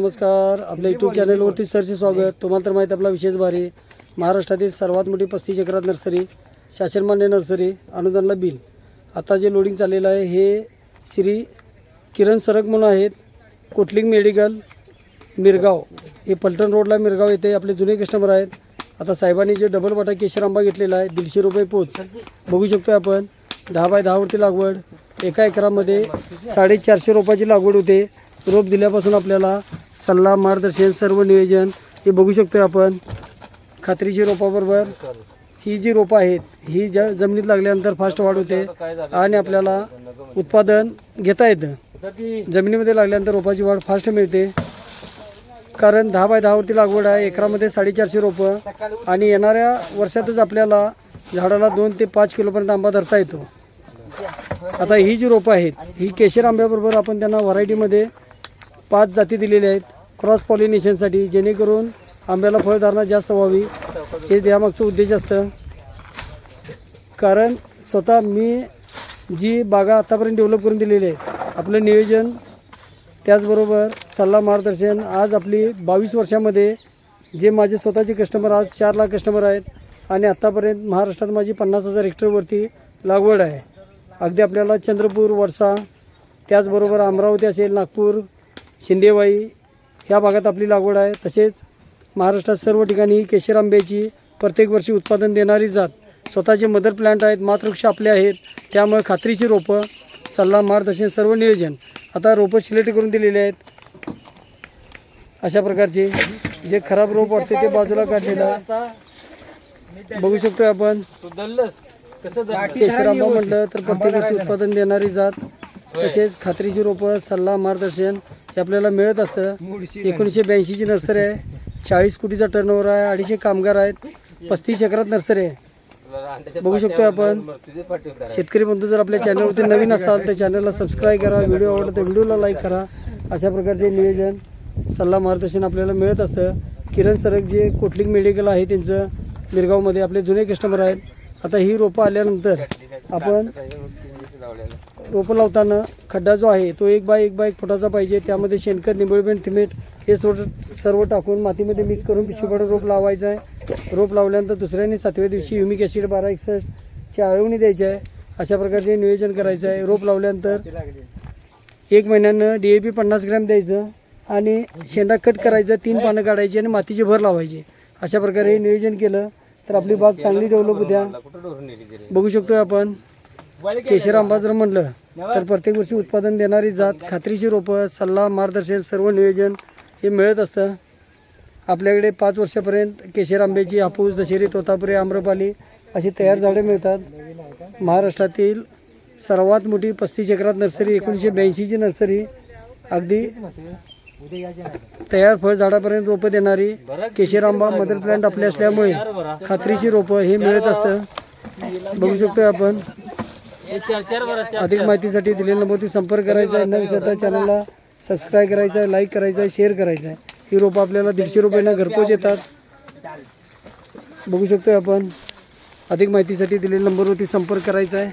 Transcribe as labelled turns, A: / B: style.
A: नमस्कार आपल्या यूट्यूब चॅनलवरती सरचे स्वागत. तुम्हाला तर माहिती आपला विशेष भारी. महाराष्ट्रातील सर्वात मोठी पस्तीस एकरात नर्सरी शासनमान्य नर्सरी अनुदानला बिल. आता जे लोडिंग चाललेलं आहे हे श्री किरण सरग म्हणून आहेत. कोटलिंग मेडिकल मिरगाव. हे पलटण रोडला मिरगाव येथे आपले जुने कस्टमर आहेत. आता साहेबांनी जे डबल वाटा केशर आंबा घेतलेला आहे दीडशे रुपये पोच. बघू शकतो आपण दहा बाय दहावरती लागवड. एका एकरामध्ये साडेचारशे रोपाची लागवड होते. रोप दिल्यापासून आपल्याला सल्ला मार्गदर्शन सर्व नियोजन हे बघू शकतो आपण. खात्रीची रोपाबरोबर ही जी रोपं आहेत ही ज्या जमिनीत लागल्यानंतर फास्ट वाढ होते आणि आपल्याला उत्पादन घेता येतं. जमिनीमध्ये लागल्यानंतर रोपाची वाढ फास्ट मिळते. कारण दहा बाय दहावरती लागवड आहे एकरामध्ये साडेचारशे रोपं आणि येणाऱ्या वर्षातच आपल्याला झाडाला दोन ते पाच किलोपर्यंत आंबा धरता येतो. आता ही जी रोपं आहेत ही केशर आंब्याबरोबर आपण त्यांना व्हरायटीमध्ये पाच जाती दिलेल्या आहेत. क्रॉस पॉलिनेशनसाठी जेणेकरून आंब्याला फळधारणा जास्त व्हावी. हे त्यामागचं उद्देश असतं. कारण स्वतः मी जी बागा आत्तापर्यंत डेव्हलप करून दिलेली आहेत आपलं नियोजन त्याचबरोबर सल्ला मार्गदर्शन आज आपली बावीस वर्षामध्ये जे माझे स्वतःचे कस्टमर आज चार लाख कस्टमर आहेत आणि आत्तापर्यंत महाराष्ट्रात माझी पन्नास हजार हेक्टरवरती लागवड आहे. अगदी आपल्याला चंद्रपूर वर्षा त्याचबरोबर अमरावती असेल नागपूर शिंदेवाई ह्या भागात आपली लागवड आहे. तसेच महाराष्ट्रात सर्व ठिकाणी केशर आंब्याची प्रत्येक वर्षी उत्पादन देणारी जात स्वतःचे मदर प्लांट आहेत मातृक्ष आपले आहेत. त्यामुळे खात्रीची रोपं सल्ला मार्गदर्शन सर्व नियोजन आता रोपं सिलेक्ट करून दिलेले आहेत. अशा प्रकारचे जे खराब रोप वाटते ते बाजूला काढलेलं बघू शकतोय आपण. केशर आंबा म्हटलं तर प्रत्येक वर्षी उत्पादन देणारी जात. तसेच खात्रीची रोपं सल्ला मार्गदर्शन हे आपल्याला मिळत असतं. एकोणीसशे ब्याऐंशीची नर्सरी आहे. चाळीस कोटीचा टर्नओव्हर आहे. अडीचशे कामगार आहेत. पस्तीस एकरात नर्सरी आहे. बघू शकतो आपण. शेतकरी बंधू जर आपल्या चॅनलवरती नवीन असाल तर चॅनलला सबस्क्राईब करा. व्हिडिओ आवडला तर व्हिडिओला लाईक करा. अशा प्रकारचे नियोजन सल्ला मार्गदर्शन आपल्याला मिळत असतं. किरण सरक जे कोटलिंग मेडिकल आहे त्यांचं मिरगावमध्ये आपले जुने कस्टमर आहेत. आता ही रोपं आल्यानंतर आपण रोपं लावताना खड्डा जो आहे तो एक बाय एक बाय एक फुटाचा पाहिजे. त्यामध्ये शेणखत निंबळबेंड थिमेट हे सर्व सर्व टाकून मातीमध्ये मिक्स करून पिशवीपाडून रोप लावायचं आहे. रोप लावल्यानंतर दुसऱ्याने सातव्या दिवशी ह्युमिक ॲसिड बारा एकसष्टची आळवणी द्यायची आहे. अशा प्रकारचे नियोजन करायचं आहे. रोप लावल्यानंतर एक महिन्यानं डी ए पी पन्नास ग्रॅम द्यायचं आणि शेंडा कट करायचं तीन पानं काढायची आणि मातीची भर लावायची. अशा प्रकारे हे नियोजन केलं. तर आपली बाग चांगली डेव्हलप होत्या. बघू शकतोय आपण. केशर आंबा जर म्हणलं तर प्रत्येक वर्षी उत्पादन देणारी जात खात्रीची रोपं सल्ला मार्गदर्शन सर्व नियोजन हे मिळत असतं. आपल्याकडे पाच वर्षापर्यंत केशर आंब्याची हापूस दशेरी तोतापुरी आम्रपाली अशी तयार झाडे मिळतात. महाराष्ट्रातील सर्वात मोठी पस्तीस एकरात नर्सरी एकोणीसशे ब्याऐंशीची नर्सरी. अगदी तयार फळ झाडापर्यंत रोपं देणारी केशर आंबा मदर प्लांट आपले असल्यामुळे खात्रीची रोपं हे मिळत असतं. बघू शकतोय आपण. अधिक माहितीसाठी दिलेल्या नंबरवरती संपर्क करायचा आहे. न विसरता चॅनलला सबस्क्राईब करायचं आहे लाईक करायचं आहे शेअर करायचं आहे. ही रोपं आपल्याला दीडशे रुपयांना घरपोच येतात. बघू शकतोय आपण. अधिक माहितीसाठी दिलेल्या नंबरवरती संपर्क करायचा आहे.